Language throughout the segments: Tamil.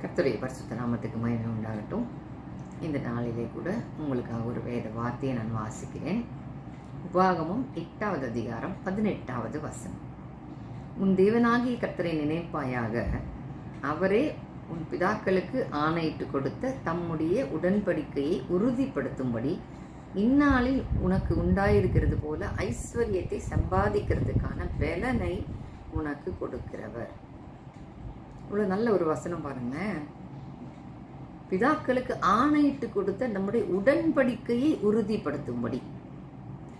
கர்த்தருடைய பரிசுத்த நாமத்துக்கு மகிமை உண்டாகட்டும். இந்த நாளிலே கூட உங்களுக்காக ஒரு வேத வார்த்தையை நான் வாசிக்கிறேன். உபாகமும் எட்டாவது அதிகாரம் பதினெட்டாவது வசனம். உன் தேவனாகிய கர்த்தரை நினைப்பாயாக அவரே உன் பிதாக்களுக்கு ஆணையிட்டு கொடுத்த தம்முடைய உடன்படிக்கையை உறுதிப்படுத்தும்படி இந்நாளில் உனக்கு உண்டாயிருக்கிறது போல ஐஸ்வர்யத்தை சம்பாதிக்கிறதுக்கான பலனை உனக்கு கொடுக்கிறவர். இவ்வளோ நல்ல ஒரு வசனம் பாருங்க. பிதாக்களுக்கு ஆணையிட்டு கொடுத்த நம்முடைய உடன்படிக்கையை உறுதிப்படுத்தும்படி.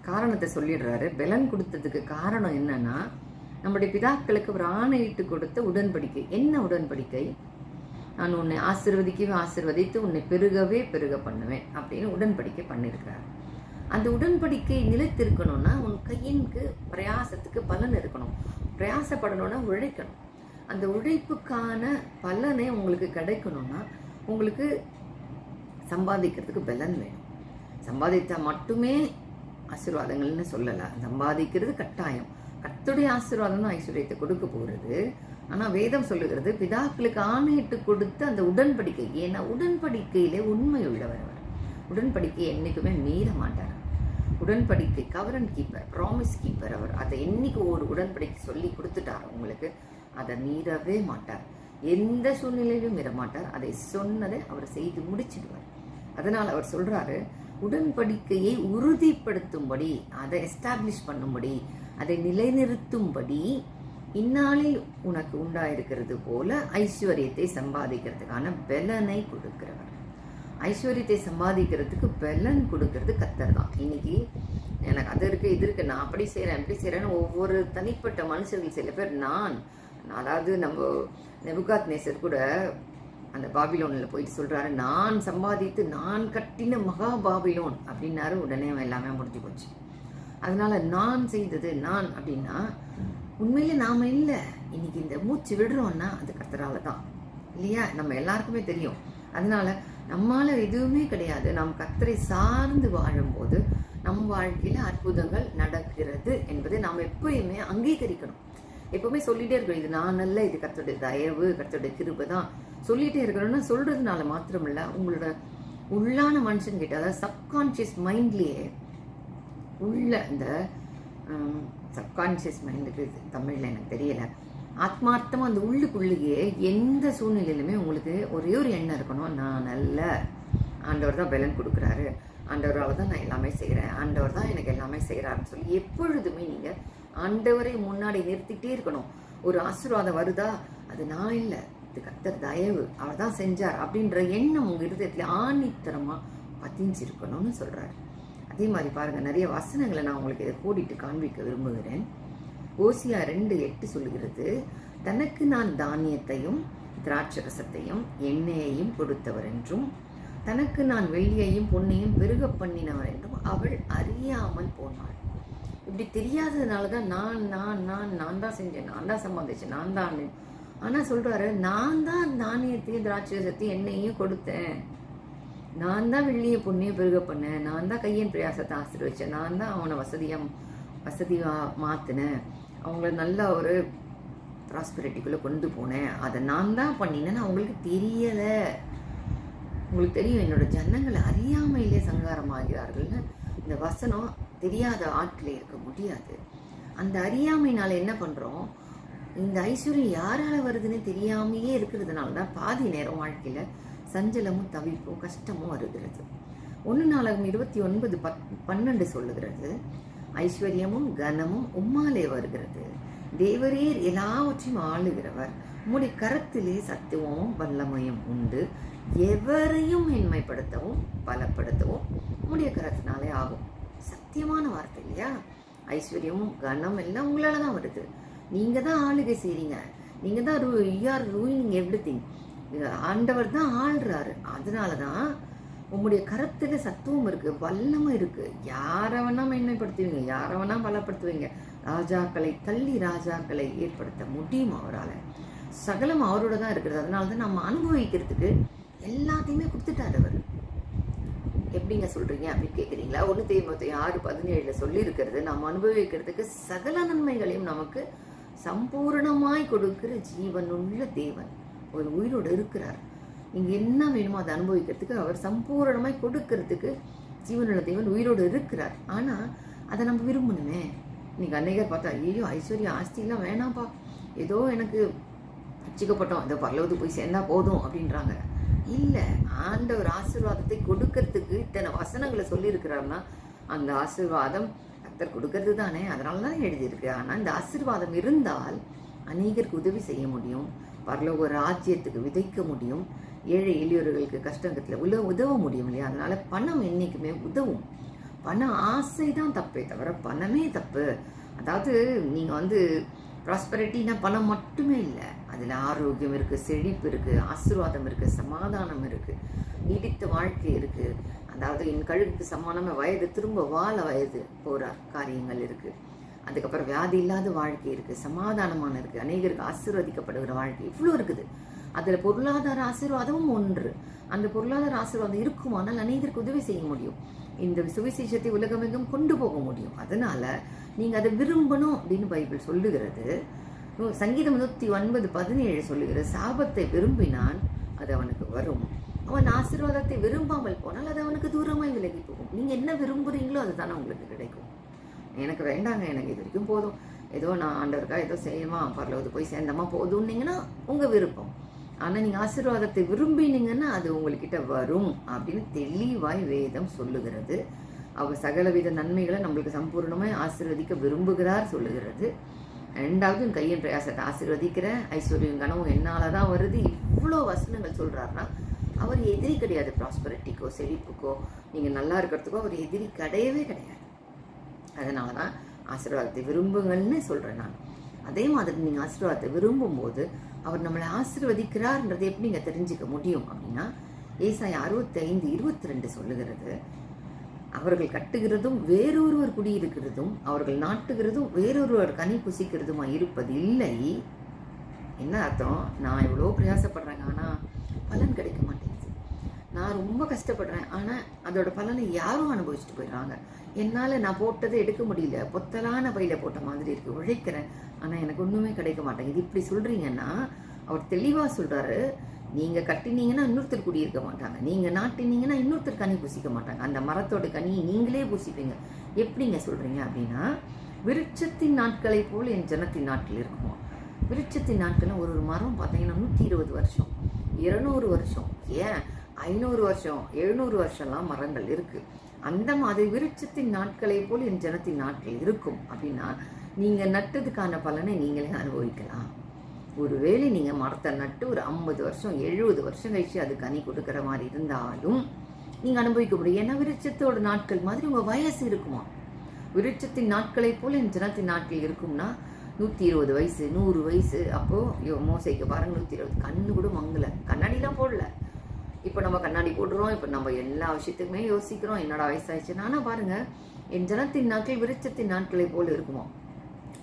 காரணத்தை சொல்லிடுறாரு. பலன் கொடுத்ததுக்கு காரணம் என்னன்னா நம்முடைய பிதாக்களுக்கு ஒரு ஆணையிட்டு கொடுத்த உடன்படிக்கை. என்ன உடன்படிக்கை? நான் உன்னை ஆசிர்வதிக்கவே ஆசிர்வதித்து உன்னை பெருகவே பெருக பண்ணுவேன் அப்படின்னு உடன்படிக்கை பண்ணியிருக்கிறார். அந்த உடன்படிக்கை நிலைத்திருக்கணும்னா உன் கையின்க்கு பிரயாசத்துக்கு பலன் இருக்கணும். பிரயாசப்படணும்னா உழைக்கணும். அந்த உழைப்புக்கான பலனை உங்களுக்கு கிடைக்கணும்னா உங்களுக்கு சம்பாதிக்கிறதுக்கு பலன் வேணும். சம்பாதித்தா மட்டுமே ஆசீர்வாதங்கள்னு சொல்லலை. சம்பாதிக்கிறது கட்டாயம். கத்துடைய ஆசீர்வாதம் தான் ஐஸ்வர்யத்தை கொடுக்க போகிறது ஆனால் வேதம் சொல்லுகிறது பிதாக்களுக்கு ஆணையிட்டு கொடுத்து அந்த உடன்படிக்கை. ஏன்னா உடன்படிக்கையிலே உண்மை உள்ளவர் அவர். உடன்படிக்கையை என்றைக்குமே மீற மாட்டார். உடன்படிக்கை கவரன் கீப்பர் ப்ராமிஸ் கீப்பர் அவர். அதை என்னைக்கு ஒரு உடன்படிக்கை சொல்லி கொடுத்துட்டார் உங்களுக்கு அதை மீறவே மாட்டார். எந்த சூழ்நிலையிலும் மீற மாட்டார் அதை சொன்னதை அவர் செய்து முடிச்சிடுவார். அதனால் அவர் சொல்கிறாரு உடன்படிக்கையை உறுதிப்படுத்தும்படி அதை எஸ்டாப்ளிஷ் பண்ணும்படி அதை நிலைநிறுத்தும்படி இந்நாளில் உனக்கு உண்டாயிருக்கிறது போல ஐஸ்வர்யத்தை சம்பாதிக்கிறதுக்கான பலனை கொடுக்கிறவர். ஐஸ்வர்யத்தை சம்பாதிக்கிறதுக்கு பலன் கொடுக்கறது கத்தர் தான். இன்னைக்கு எனக்கு அது இருக்கு இது இருக்கு நான் அப்படி செய்கிறேன் அப்படி செய்கிறேன்னு ஒவ்வொரு தனிப்பட்ட மனுஷர்கள் சில பேர் நான் அதாவது நம்ம நெபுகாத் நேசர் கூட அந்த பாபிலோனில் போயிட்டு சொல்கிறாரு நான் சம்பாதித்து நான் கட்டின மகா பாபிலோன் அப்படின்னாரு உடனே அவன் எல்லாமே முடிஞ்சு போச்சு. அதனால் நான் செய்தது நான் அப்படின்னா உண்மையிலே நாம் இல்லை. இன்னைக்கு இந்த மூச்சு விடுறோம்னா அது கர்த்தரால தான். இல்லையா? நம்ம எல்லாருக்குமே தெரியும். அதனால நம்மால் எதுவுமே கிடையாது. நாம் கத்தரை சார்ந்து வாழும்போது நம் வாழ்க்கையில் அற்புதங்கள் நடக்கிறது என்பதை நாம் எப்பயுமே அங்கீகரிக்கணும். எப்பவுமே சொல்லிட்டே இருக்கணும். இது நான் நல்ல இது கர்த்தருடைய தயவு கர்த்தருடைய கிருபை தான். சொல்லிட்டே இருக்கணும்னா சொல்றதுனால மாத்திரமில்ல உங்களோட உள்ளான மனுஷன் கிட்ட அதாவது சப்கான்ஷியஸ் மைண்ட்லேயே உள்ள இந்த சப்கான்ஷியஸ் மைண்டுக்கு தமிழில் எனக்கு தெரியல. ஆத்மார்த்தமாக அந்த உள்ளுக்குள்ளேயே எந்த சூழ்நிலையிலுமே உங்களுக்கு ஒரே ஒரு எண்ணம் இருக்கணும். நான் நல்ல ஆண்டவர் தான் பலன் கொடுக்குறாரு. ஆண்டவரால் தான் நான் எல்லாமே செய்கிறேன் ஆண்டவர் தான் எனக்கு எல்லாமே செய்கிறாருன்னு சொல்லி எப்பொழுதுமே நீங்கள் ஆண்டவரை முன்னாடி நிறுத்திட்டே இருக்கணும். ஒரு ஆசீர்வாதம் வருதா? அது நான் இல்லை. இது கத்தர் தயவு. அவர் தான் செஞ்சார் அப்படின்ற எண்ணம் உங்கள் இருதயத்தில் ஆணித்தரமாக பதிஞ்சிருக்கணும்னு சொல்கிறாரு அதே மாதிரி பாருங்கள் நிறைய வசனங்களை நான் உங்களுக்கு இதை கூடிட்டு காண்பிக்க விரும்புகிறேன். ஓசியா ரெண்டு எட்டு சொல்கிறது தனக்கு நான் தானியத்தையும் திராட்சரசத்தையும் எண்ணெயையும் கொடுத்தவர் என்றும் தனக்கு நான் வெள்ளியையும் பொன்னையும் பெருக பண்ணினவர் என்றும் அவள் அறியாமல் போனாள். இப்படி தெரியாததுனால தான் நான் நான் நான் நான் தான் செஞ்சேன். நான் தான் சம்பாதிச்சேன். நான் தான் ஆனால் சொல்கிறாரு நான் தான் தானியத்தையும் திராட்சரசத்தையும் என்னையும் கொடுத்தேன். நான் தான் வெள்ளியை பொண்ணையை பெருக பண்ணேன். நான் தான் கையின் பிரயாசத்தை ஆசீர்வச்சேன். நான் தான் அவனை வசதியாக வசதியாக மாற்றினேன் அவங்கள நல்ல ஒரு ப்ராஸ்பரிட்டிக்குள்ளே கொண்டு போனேன். அதை நான் தான் பண்ணினேன்னு அவங்களுக்கு தெரியலை. உங்களுக்கு தெரியும் என்னோட ஜனங்களை அறியாமையிலே சங்காரமாகிறார்கள்னு. இந்த வசனம் தெரியாத ஆட்களே இருக்க முடியாது. அந்த அறியாமையினால் என்ன பண்ணுறோம் இந்த ஐஸ்வர்யம் யாரால் வருதுன்னு தெரியாமையே இருக்கிறதுனால தான் பாதி நேரம் வாழ்க்கையில் சஞ்சலமும் தவிப்பும் கஷ்டமும் வருகிறது. ஒன்று நாளகம் இருபத்தி ஒன்பது பத் பன்னெண்டு சொல்லுகிறது. ஐஸ்வர்யமும் கனமும் உம்மாலே வருகிறது. தேவரீர் எல்லாவற்றையும் ஆளுகிறவர். உம்முடைய கரத்திலே சத்துவமும் வல்லமையும் உண்டு. எவரையும் மேன்மைப்படுத்தவும் பலப்படுத்தவும் உம்முடைய கரத்தினாலே ஆகும். சத்தியமான வார்த்தை இல்லையா? ஐஸ்வர்யமும் கனம் எல்லாம் உங்களால தான் வருது. நீங்க தான் ஆளுகை செய்றீங்க. நீங்க தான் ரூ யூஆர் ரூயிங் எவ்ரி திங் ஆண்டவர் தான் ஆள்றாரு. அதனால தான் உங்களுடைய கருத்துக்கு சத்துவம் இருக்கு வல்லமை இருக்கு. யாரை வேணா மேன்மைப்படுத்துவீங்க யாரை வேணா பலப்படுத்துவீங்க. ராஜாக்களை தள்ளி ராஜாக்களை ஏற்படுத்த முடியும் அவரால்? சகலம் அவரோட தான் இருக்கிறது. அதனால தான் நம்ம அனுபவிக்கிறதுக்கு எல்லாத்தையுமே கொடுத்துட்டாரு அவர். எப்படிங்க சொல்றீங்க அப்படின்னு கேட்குறீங்களா ஒன்று தேமத்தை ஆறு பதினேழில் சொல்லியிருக்கிறது நாம் அனுபவிக்கிறதுக்கு சகல நன்மைகளையும் நமக்கு சம்பூர்ணமாய் கொடுக்கிற ஜீவனுள்ள தேவன். ஒரு உயிரோடு இருக்கிறார். நீங்கள் என்ன வேணுமோ அதை அனுபவிக்கிறதுக்கு அவர் சம்பூரணமாய் கொடுக்கறதுக்கு ஜீவனுள்ள தேவன் உயிரோடு இருக்கிறார். ஆனால் அதை நம்ம விரும்பணுமே. இன்னைக்கு அன்னைக்கர் பார்த்தா ஐயோ ஐஸ்வர்யா ஆஸ்திலாம் வேணாம்ப்பா. ஏதோ எனக்கு வச்சுக்கப்பட்டோம் இந்த பரலவத்துக்கு போய் சேர்ந்தா போதும் அப்படின்றாங்க. இல்லை ஆண்டவர் ஆசீர்வாதத்தை கொடுக்கறதுக்கு இத்தனை வசனங்களை சொல்லியிருக்கிறாருன்னா அந்த ஆசீர்வாதம் கத்தர் கொடுக்கறது தானே அதனால தான் எழுதியிருக்கு. ஆனால் இந்த ஆசீர்வாதம் இருந்தால் அநேகருக்கு உதவி செய்ய முடியும் பரலோக ராஜ்யத்துக்கு விதைக்க முடியும் ஏழை எளியோர்களுக்கு கஷ்டங்கத்தில் உள்ள உதவ முடியும் இல்லையா? அதனால பணம் என்றைக்குமே உதவும். பண ஆசை தான் தப்பே தவிர பணமே தப்பு. அதாவது நீங்கள் வந்து ப்ராஸ்பரிட்டினா பணம் மட்டுமே இல்லை. அதில் ஆரோக்கியம் இருக்குது செழிப்பு இருக்குது ஆசீர்வாதம் இருக்குது சமாதானம் இருக்குது நீடித்த வாழ்க்கை இருக்குது அதாவது என் கழுகுக்கு சமானமாக வயது திரும்ப வாழ வயது போகிற காரியங்கள் இருக்குது அதுக்கப்புறம் வியாதி இல்லாத வாழ்க்கை இருக்குது சமாதானமான இருக்குது அநேகருக்கு ஆசீர்வதிக்கப்படுகிற வாழ்க்கை இவ்வளோ இருக்குது. அதில் பொருளாதார ஆசீர்வாதமும் ஒன்று. அந்த பொருளாதார ஆசீர்வாதம் இருக்குமானால் அநேகருக்கு உதவி செய்ய முடியும். இந்த சுவிசேஷத்தை உலகமெங்கும் கொண்டு போக முடியும். அதனால் நீங்கள் அதை விரும்பணும் அப்படின்னு பைபிள் சொல்லுகிறது. சங்கீதம் நூற்றி ஒன்பது பதினேழு சொல்லுகிறது சாபத்தை விரும்பினால் அது அவனுக்கு வரும். அவன் ஆசீர்வாதத்தை விரும்பாமல் போனால் அது அவனுக்கு தூரமாக விலகி போகும். நீங்கள் என்ன விரும்புறீங்களோ அதுதானே உங்களுக்கு கிடைக்கும். எனக்கு வேண்டாங்க எனக்கு இது வரைக்கும் போதும். ஏதோ நான் ஆண்டவருக்கா ஏதோ செய்யமா பரலவது போய் சேர்ந்தமா? போதும்னீங்கன்னா உங்கள் விருப்பம். ஆனால் நீங்கள் ஆசீர்வாதத்தை விரும்பினீங்கன்னா அது உங்கள்கிட்ட வரும் அப்படின்னு தெளிவாய் வேதம் சொல்லுகிறது. அவர் சகலவித நன்மைகளை நம்மளுக்கு சம்பூர்ணமாக ஆசீர்வதிக்க விரும்புகிறார் சொல்லுகிறது. ரெண்டாவது உன் கையின் பிரயாசத்தை ஆசீர்வதிக்கிற ஐஸ்வர்யம் கனவும் என்னால் தான் வருது. இவ்வளோ வசனங்கள் சொல்கிறாருன்னா அவர் எதிரி கிடையாது. ப்ராஸ்பரிட்டிக்கோ செழிப்புக்கோ நீங்கள் நல்லா இருக்கிறதுக்கோ அவர் எதிரி கிடையவே கிடையாது. அதனால தான் ஆசீர்வாதத்தை விரும்புங்கள்னு சொல்கிறேன் நான். அதே மாதிரி நீங்கள் ஆசீர்வாதத்தை விரும்பும்போது அவர் நம்மளை ஆசீர்வதிக்கிறார்ன்றதை எப்படி நீங்கள் தெரிஞ்சுக்க முடியும் அப்படின்னா ஏசாய் அறுபத்தைந்து இருபத்தி ரெண்டு சொல்லுகிறது. அவர்கள் கட்டுகிறதும் வேறொருவர் குடியிருக்கிறதும் அவர்கள் நாட்டுகிறதும் வேறொருவர் கனி புசிக்கிறதுமா இருப்பது இல்லை என்ன அர்த்தம்? நான் இவ்வளோ பிரயாசப்படுறேங்க ஆனால் பலன் கிடைக்க மாட்டேங்குது. நான் ரொம்ப கஷ்டப்படுறேன் ஆனால் அதோட பலனை யாரும் அனுபவிச்சுட்டு போயிடுறாங்க. என்னால் நான் போட்டதை எடுக்க முடியல. பொத்தலான பையில போட்ட மாதிரி இருக்குது உழைக்கிறேன் ஆனால் எனக்கு ஒன்றுமே கிடைக்க மாட்டேங்குது. இப்படி சொல்கிறீங்கன்னா அவர் தெளிவாக சொல்கிறாரு நீங்கள் கட்டினீங்கன்னா இன்னொருத்தர் குடியிருக்க மாட்டாங்க. நீங்கள் நாட்டினீங்கன்னா இன்னொருத்தர் கனி பூசிக்க மாட்டாங்க. அந்த மரத்தோட கனியை நீங்களே பூசிப்பீங்க. எப்படிங்க சொல்கிறீங்க அப்படின்னா விருட்சத்தின் நாட்களை போல் என் ஜனத்தின் நாட்கள் இருக்குமா? விருட்சத்தின் நாட்களில் ஒரு ஒரு மரம் பார்த்தீங்கன்னா நூற்றி இருபது வருஷம் இருநூறு வருஷம். ஏன்? ஐநூறு வருஷம் எழுநூறு வருஷம்லாம் மரங்கள் இருக்குது அந்த மாதிரி விருட்சத்தின் நாட்களை போல் என் ஜனத்தின் நாட்கள் இருக்கும் அப்படின்னா நீங்கள் நட்டதுக்கான பலனை நீங்களே அனுபவிக்கலாம். ஒருவேளை நீங்கள் மரத்தை நட்டு ஒரு ஐம்பது வருஷம் எழுபது வருஷம் கழிச்சு அது கனி கொடுக்குற மாதிரி இருந்தாலும் நீங்கள் அனுபவிக்க முடியும் ஏன்னா விருட்சத்தோட நாட்கள் மாதிரி உங்கள் வயசு இருக்குமா? விருட்சத்தின் நாட்களை போல் என் ஜனத்தின் நாட்கள் இருக்கும்னா நூற்றி இருபது வயசு நூறு வயசு அப்போது மோசைக்கு பாருங்க நூற்றி இருபது. கண்ணு கூட மங்கல. கண்ணாடிலாம் போடல. இப்போ நம்ம கண்ணாடி போடுறோம் இப்போ நம்ம எல்லா விஷயத்துக்குமே யோசிக்கிறோம் என்னடா வயசாகிடுச்சுன்னா ஆனால் பாருங்கள் என் ஜனத்தின் நாட்கள் விருட்சத்தின் நாட்களை போல் இருக்குமா?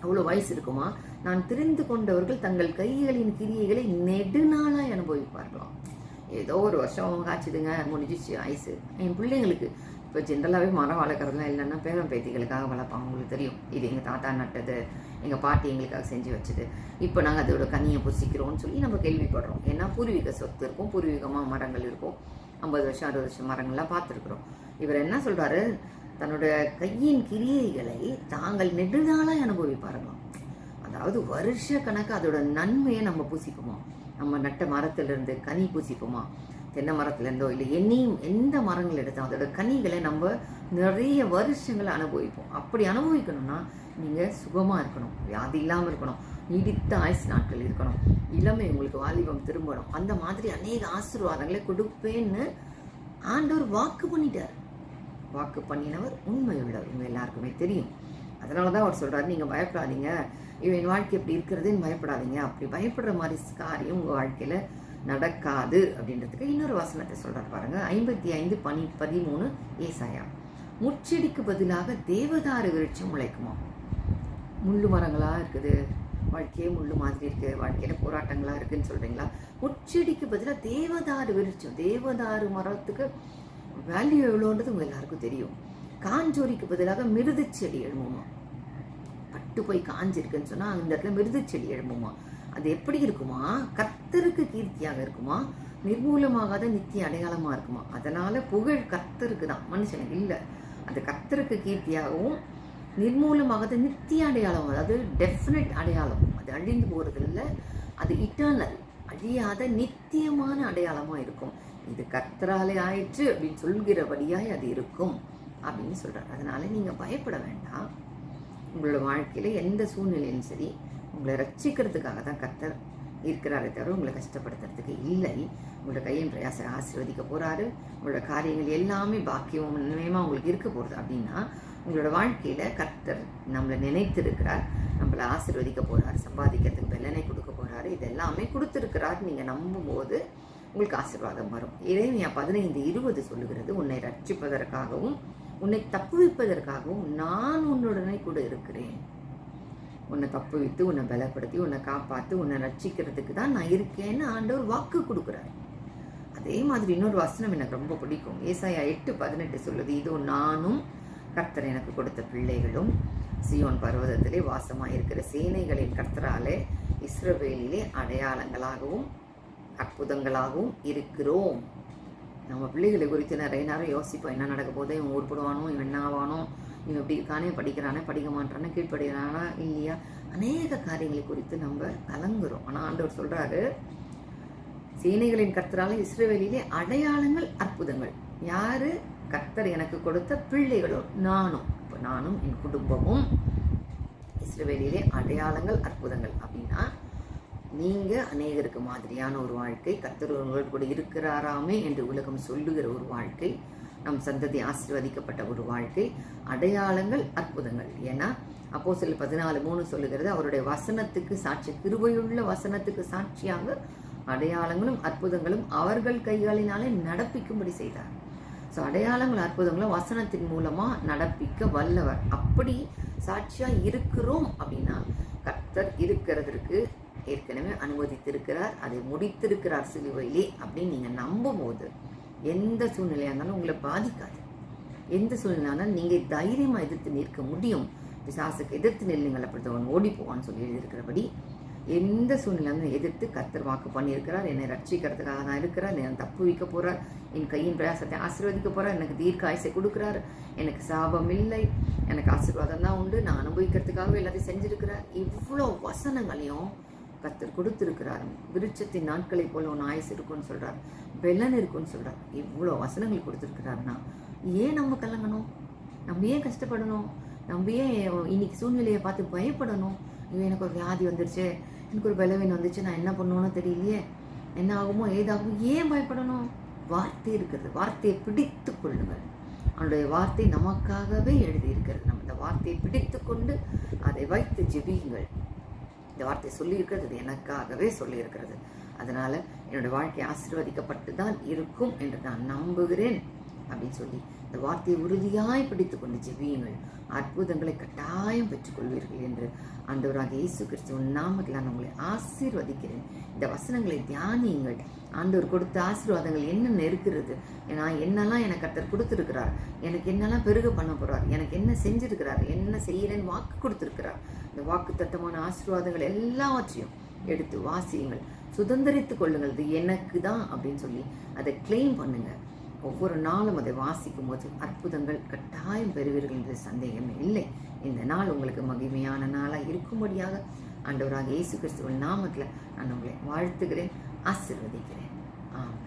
அவ்வளோ வயசு இருக்குமா? நான் தெரிந்து கொண்டவர்கள் தங்கள் கைகளின் கிரியைகளை நெடுநாளாய் அனுபவிப்பார்களாம். ஏதோ ஒரு வருஷம் காய்ச்சிதுங்க முடிஞ்சிச்சு ஐஸு என் பிள்ளைங்களுக்கு இப்போ ஜென்ரலாகவே மரம் வளர்க்குறதுலாம் இல்லைன்னா பேரம் பேத்திகளுக்காக வளர்ப்பாங்க உங்களுக்கு தெரியும். இது எங்கள் தாத்தா நட்டது எங்கள் பாட்டி எங்களுக்காக செஞ்சு வச்சது. இப்போ நாங்கள் அதோட கனியை புசிக்கிறோம்னு சொல்லி நம்ம கேள்விப்படுறோம். ஏன்னா பூர்வீக சொத்து இருக்கும் பூர்வீகமாக மரங்கள் இருக்கும். ஐம்பது வருஷம் அறுபது வருஷம் மரங்கள்லாம் பார்த்துருக்குறோம். இவர் என்ன சொல்கிறாரு தன்னோட கையின் கிரியைகளை தாங்கள் நெடுநாளாக அனுபவிப்பாருங்களாம் அதாவது வருஷ கணக்கு அதோட நன்மையை நம்ம பூசிப்போமா? நம்ம நட்ட மரத்திலிருந்து கனி பூசிப்போமா? தென்னை மரத்துலேருந்தோ இல்லை என்னையும் எந்த மரங்கள் எடுத்தோம் அதோட கனிகளை நம்ம நிறைய வருஷங்களை அனுபவிப்போம். அப்படி அனுபவிக்கணும்னா நீங்கள் சுகமாக இருக்கணும் வியாதி இல்லாமல் இருக்கணும் நீடித்த ஆயுசு நாட்கள் இருக்கணும் இளமை உங்களுக்கு வாலிபம் திரும்பணும். அந்த மாதிரி அநேக ஆசீர்வாதங்களை கொடுப்பேன்னு ஆண்டவர் வாக்கு பண்ணிட்டார். வாக்கு பண்ணினவர் உண்மை உள்ளவர் எல்லாருக்குமே தெரியும். அதனால தான் அவர் சொல்கிறார் நீங்கள் பயப்படாதீங்க. இவன் என் வாழ்க்கை இப்படி இருக்கிறதுன்னு பயப்படாதீங்க. அப்படி பயப்படுற மாதிரி காரியம் உங்கள் வாழ்க்கையில் நடக்காது. அப்படின்றதுக்கு இன்னொரு வசனத்தை சொல்கிறார் பாருங்கள் ஐம்பத்தி ஐந்து பனி பதிமூணு ஏசாயா. முச்செடிக்கு பதிலாக தேவதாரு விருட்சம் முளைக்குமா? முள்ளு மரங்களாக இருக்குது. வாழ்க்கையே முள்ளு மாதிரி இருக்குது வாழ்க்கையில் போராட்டங்களாக இருக்குதுன்னு சொல்கிறீங்களா முச்செடிக்கு பதிலாக தேவதாறு விருட்சம். தேவதாரு மரத்துக்கு வேல்யூ எவ்வளோன்றது உங்கள் எல்லாருக்கும் தெரியும். காஞ்சோரிக்கு பதிலாக மிருது செடி எழும்புமா? பட்டு போய் காஞ்சிருக்குன்னு சொன்னால் அந்த இடத்துல மிருது செடி எழும்புமா? அது எப்படி இருக்குமா? கத்தருக்கு கீர்த்தியாக இருக்குமா? நிர்மூலமாகாத நித்திய அடையாளமாக இருக்குமா? அதனால் புகழ் கத்தருக்கு தான். மனுஷனுக்கு இல்லை. அது கத்தருக்கு கீர்த்தியாகவும் நிர்மூலமாகாத நித்திய அடையாளம். அதாவது டெஃபினட் அடையாளம். அது அழிந்து போகிறது இல்லை அது இட்டர்னல் அழியாத நித்தியமான அடையாளமாக இருக்கும். இது கத்தராலே ஆயிற்று அப்படின்னு சொல்கிறபடியாய் அது இருக்கும். அப்படின்னு சொல்கிறார் அதனால் நீங்கள் பயப்பட வேண்டாம். உங்களோட வாழ்க்கையில் எந்த சூழ்நிலையும் சரி உங்களை ரட்சிக்கிறதுக்காக தான் கத்தர் இருக்கிறாரே தவிர உங்களை கஷ்டப்படுத்துறதுக்கு இல்லை. உங்களோட கையின் பிரயாசை ஆசீர்வதிக்க போகிறாரு உங்களோட காரியங்கள் எல்லாமே பாக்கியம் நன்மையமா உங்களுக்கு இருக்க போகிறது அப்படின்னா உங்களோட வாழ்க்கையில் கர்த்தர் நம்மளை நினைத்திருக்கிறார். நம்மளை ஆசீர்வதிக்க போகிறார் சம்பாதிக்கிறதுக்கு வெள்ளனை கொடுக்க போகிறாரு இது எல்லாமே நீங்கள் நம்பும்போது உங்களுக்கு ஆசீர்வாதம் வரும். இறைமையா பதினைந்து இருபது சொல்லுகிறது. உன்னை ரட்சிப்பதற்காகவும் உன்னை தப்புவிப்பதற்காகவும் நான் உன்னுடனே கூட இருக்கிறேன். உன்னை தப்புவித்து உன்னை பலப்படுத்தி உன்னை காப்பாற்றி உன்னை ரட்சிக்கிறதுக்கு தான் நான் இருக்கேன்னு ஆண்டவர் வாக்கு கொடுக்குறாரு. அதே மாதிரி இன்னொரு வசனம் எனக்கு ரொம்ப பிடிக்கும். ஏசாயா எட்டு பதினெட்டு சொல்லுது இதோ நானும் கர்த்தர் எனக்கு கொடுத்த பிள்ளைகளும் சியோன் பர்வதத்திலே வாசமாக இருக்கிற சேனைகளின் கர்த்தராலே இஸ்ரவேலிலே அடையாளங்களாகவும் அற்புதங்களாகவும் இருக்கிறோம். நம்ம பிள்ளைகளை குறித்து நிறைய நேரம் யோசிப்போம். என்ன நடக்க போதே இவன் உருப்படுவானோ? இவன் என்ன ஆவானோ இவன் இப்படி இருக்கானே? படிக்கிறானே? படிக்க மாட்டானே கீழ்ப்படுகிறானா? இல்லையா? அநேக காரியங்களை குறித்து நம்ம கலங்குறோம். ஆனால் ஆண்டவர் சொல்கிறாரு சீனைகளின் கர்த்தரால இஸ்ரவேலிலே அடையாளங்கள் அற்புதங்கள். யாரு? கர்த்தர் எனக்கு கொடுத்த பிள்ளைகளும் நானும் இப்போ நானும் என் குடும்பமும் இஸ்ரவேலிலே அடையாளங்கள் அற்புதங்கள். அப்படின்னா நீங்கள் அநேகருக்கு மாதிரியான ஒரு வாழ்க்கை கர்த்தர் உங்களோடு கூட இருக்கிறாராமே என்று உலகம் சொல்லுகிற ஒரு வாழ்க்கை நம் சந்ததி ஆசீர்வதிக்கப்பட்ட ஒரு வாழ்க்கை அடையாளங்கள் அற்புதங்கள். ஏன்னா அப்போ சில பதினாலு மூணு சொல்லுகிறது அவருடைய வசனத்துக்கு சாட்சி கிருபையுள்ள வசனத்துக்கு சாட்சியாக அடையாளங்களும் அற்புதங்களும் அவர்கள் கைகளினாலே நடப்பிக்கும்படி செய்தார். ஸோ அடையாளங்கள் அற்புதங்களும் வசனத்தின் மூலமாக நடப்பிக்க வல்லவர். அப்படி சாட்சியாக இருக்கிறோம் அப்படின்னா கர்த்தர் இருக்கிறதற்கு ஏற்கனவே அனுமதித்திருக்கிறார் அதை முடித்திருக்கிறார் சிலுவையிலே அப்படின்னு நீங்கள் நம்பும் போது எந்த சூழ்நிலையாக இருந்தாலும் உங்களை பாதிக்காது. எந்த சூழ்நிலையானாலும் நீங்கள் தைரியமாக எதிர்த்து நிற்க முடியும். பிசாசுக்கு எதிர்த்து நில்லுங்கள் அவன் ஓடி போவான்னு சொல்லி எழுதியிருக்கிறபடி எந்த சூழ்நிலையும் எதிர்த்து கத்தர் வாக்கு பண்ணியிருக்கிறார். என்னை ரட்சிக்கிறதுக்காக தான் இருக்கிறார். என்னை தப்பு வைக்க போகிறார் என் கையின் பிரயாசத்தை ஆசீர்வதிக்க போகிறார் எனக்கு தீர்க்க ஆயுசை கொடுக்குறாரு. எனக்கு சாபம் இல்லை. எனக்கு ஆசீர்வாதம் தான் உண்டு. நான் அனுபவிக்கிறதுக்காகவே எல்லாத்தையும் செஞ்சிருக்கிறார். இவ்வளோ வசனங்களையும் கத்தர் கொடுத்திருக்கிறார். விருட்சத்தின் நாட்களை போல உன் ஆயுசு இருக்கும்னு சொல்கிறார் பெலன் இருக்கும்னு சொல்கிறார் இவ்வளோ வசனங்கள் கொடுத்திருக்கிறாருன்னா ஏன் நம்ம கலங்கணும்? நம்ம ஏன் கஷ்டப்படணும்? நம்ம ஏன் இன்னைக்கு சூழ்நிலையை பார்த்து பயப்படணும்? ஐயோ எனக்கு ஒரு வியாதி வந்துருச்சு. எனக்கு ஒரு பலவீனம் வந்துச்சு. நான் என்ன பண்ணுவோன்னு தெரியலையே. என்ன ஆகுமோ ஏதாகுமோ ஏன் பயப்படணும்? வார்த்தை இருக்கிறது. வார்த்தையை பிடித்து கொள்ளுங்கள். அவனுடைய வார்த்தை நமக்காகவே எழுதியிருக்கிறது. நம்ம இந்த வார்த்தையை பிடித்து கொண்டு அதை வைத்து ஜெபியுங்கள். இந்த வார்த்தை சொல்லியிருக்கிறது அது எனக்காகவே சொல்லியிருக்கிறது. அதனால் என்னோட வாழ்க்கை ஆசீர்வதிக்கப்பட்டு தான் இருக்கும் என்று நான் நம்புகிறேன் அப்படின்னு சொல்லி இந்த வார்த்தையை உறுதியாய் பிடித்து கொண்டு ஜெபியுங்கள். அற்புதங்களை கட்டாயம் பெற்றுக்கொள்வீர்கள் என்று ஆண்டவராக இயேசு கிறிஸ்துவின் நாமத்தில் நான் உங்களை ஆசீர்வதிக்கிறேன். இந்த வசனங்களை தியானியுங்கள். ஆண்டவர் கொடுத்த ஆசீர்வாதங்கள் என்னென்ன இருக்கிறது நான் என்னெல்லாம் எனக்கு கர்த்தர் கொடுத்துருக்கிறார்? எனக்கு என்னெல்லாம் பெருக பண்ண போகிறார் எனக்கு என்ன செஞ்சிருக்கிறார்? என்ன செய்கிறேன்னு வாக்கு கொடுத்துருக்கிறார். இந்த வாக்கு தத்தமான ஆசீர்வாதங்கள் எல்லாவற்றையும் எடுத்து வாசியுங்கள். சுதந்திரித்து கொள்ளுங்கள். இது எனக்கு தான் அப்படின்னு சொல்லி அதை கிளைம் பண்ணுங்கள் ஒவ்வொரு நாளும் அதை வாசிக்கும் போது அற்புதங்கள் கட்டாயம் பெறுவீர்கள் என்ற சந்தேகம் இல்லை. இந்த நாள் உங்களுக்கு மகிமையான நாளாக இருக்கும்படியாக ஆண்டவராக இயேசு கிறிஸ்துவின் நாமத்தில் நான் உங்களை வாழ்த்துகிறேன் ஆசீர்வதிக்கிறேன். ஆம்